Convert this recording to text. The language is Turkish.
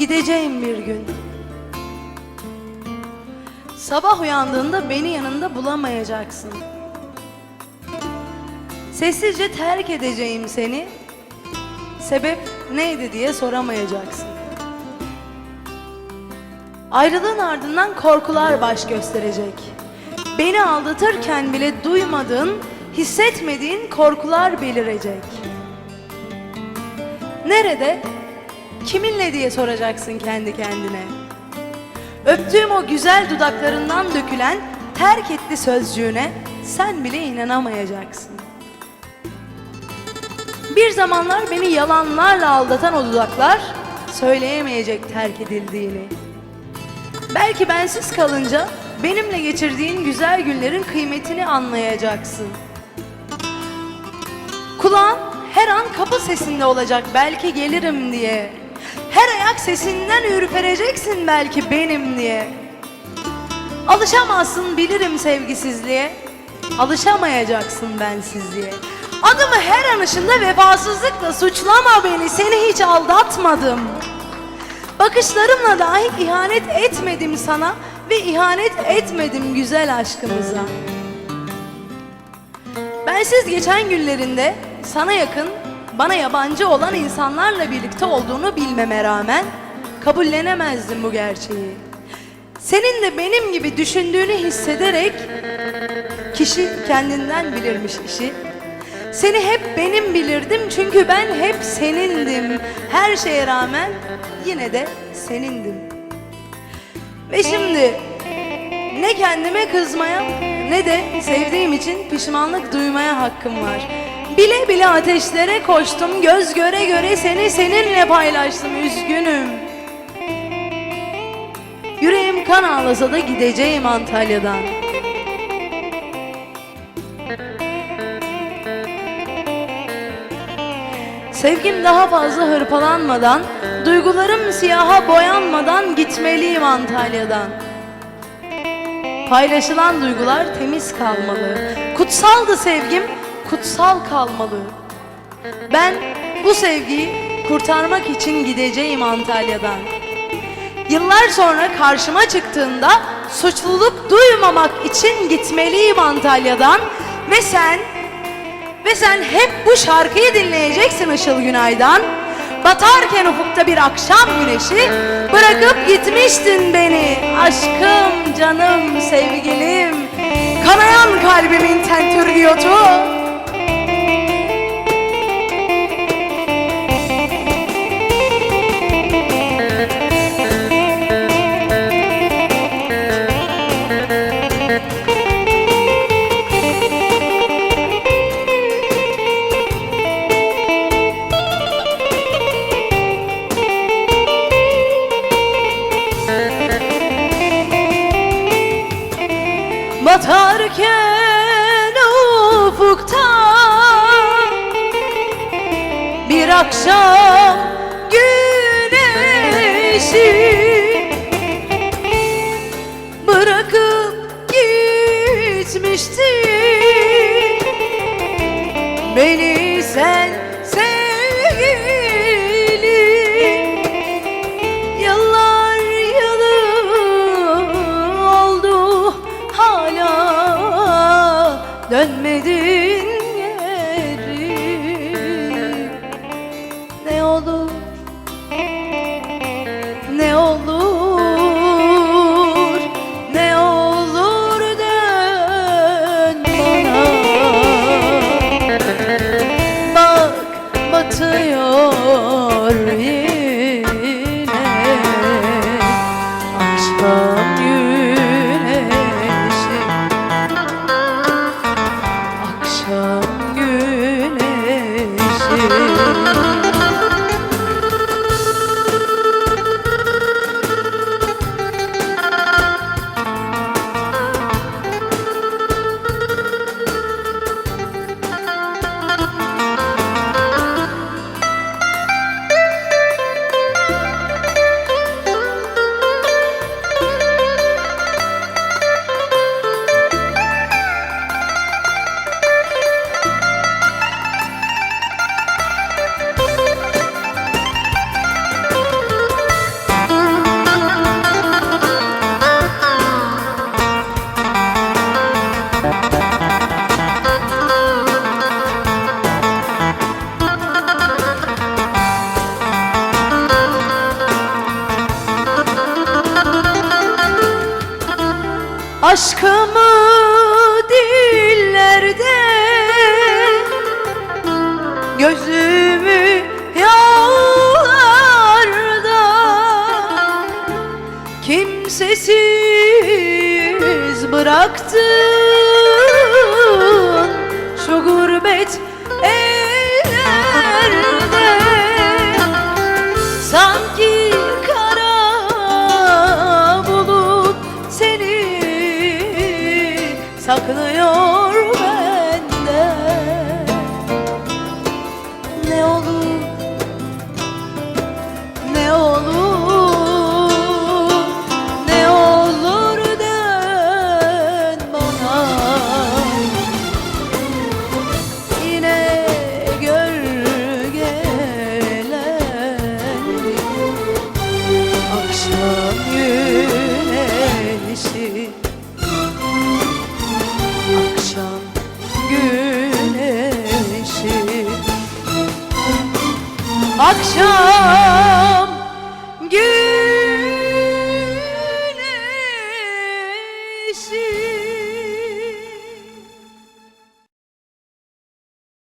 gideceğim bir gün. Sabah uyandığında beni yanında bulamayacaksın. Sessizce terk edeceğim seni. Sebep neydi diye soramayacaksın. Ayrılığın ardından korkular baş gösterecek. Beni aldatırken bile duymadığın, hissetmediğin korkular belirecek. Nerede? Kiminle diye soracaksın kendi kendine. Öptüğüm o güzel dudaklarından dökülen terk etti sözcüğüne sen bile inanamayacaksın. Bir zamanlar beni yalanlarla aldatan o dudaklar söyleyemeyecek terk edildiğini. Belki bensiz kalınca benimle geçirdiğin güzel günlerin kıymetini anlayacaksın. Kulağın her an kapı sesinde olacak belki gelirim diye. Her ayak sesinden ürpereceksin belki benim diye. Alışamazsın bilirim sevgisizliğe. Alışamayacaksın bensizliğe. Adımı her anışında vefasızlıkla suçlama beni seni hiç aldatmadım. Bakışlarımla dahi ihanet etmedim sana ve ihanet etmedim güzel aşkımıza. Bensiz geçen günlerinde sana yakın, bana yabancı olan insanlarla birlikte olduğunu bilmeme rağmen kabullenemezdim bu gerçeği. Senin de benim gibi düşündüğünü hissederek kişi kendinden bilirmiş işi. Seni hep benim bilirdim çünkü ben hep senindim. Her şeye rağmen yine de senindim. Ve şimdi ne kendime kızmaya ne de sevdiğim için pişmanlık duymaya hakkım var. Bile bile ateşlere koştum, göz göre göre seni seninle paylaştım, üzgünüm. Yüreğim kan ağlasa da gideceğim Antalya'dan. Sevgim daha fazla hırpalanmadan, duygularım siyaha boyanmadan gitmeliyim Antalya'dan. Paylaşılan duygular temiz kalmalı. Kutsaldı sevgim, kutsal kalmalı. Ben bu sevgiyi kurtarmak için gideceğim Antalya'dan. Yıllar sonra karşıma çıktığında suçluluk duymamak için gitmeliyim Antalya'dan ve sen ve sen hep bu şarkıyı dinleyeceksin Işıl Günay'dan. Batarken ufukta bir akşam güneşi bırakıp gitmiştin beni aşkım canım sevgilim kanayan kalbimin tentür diyotu. Akşam güneşi bırakıp gitmişti. Beni sen sevgilim Yıllar yılı oldu hala dönmedin bıraktın. Şu gurbet ellerde Sanki kara bulut seni saklıyor Akşam güneşi. Akşam güneşi. Akşam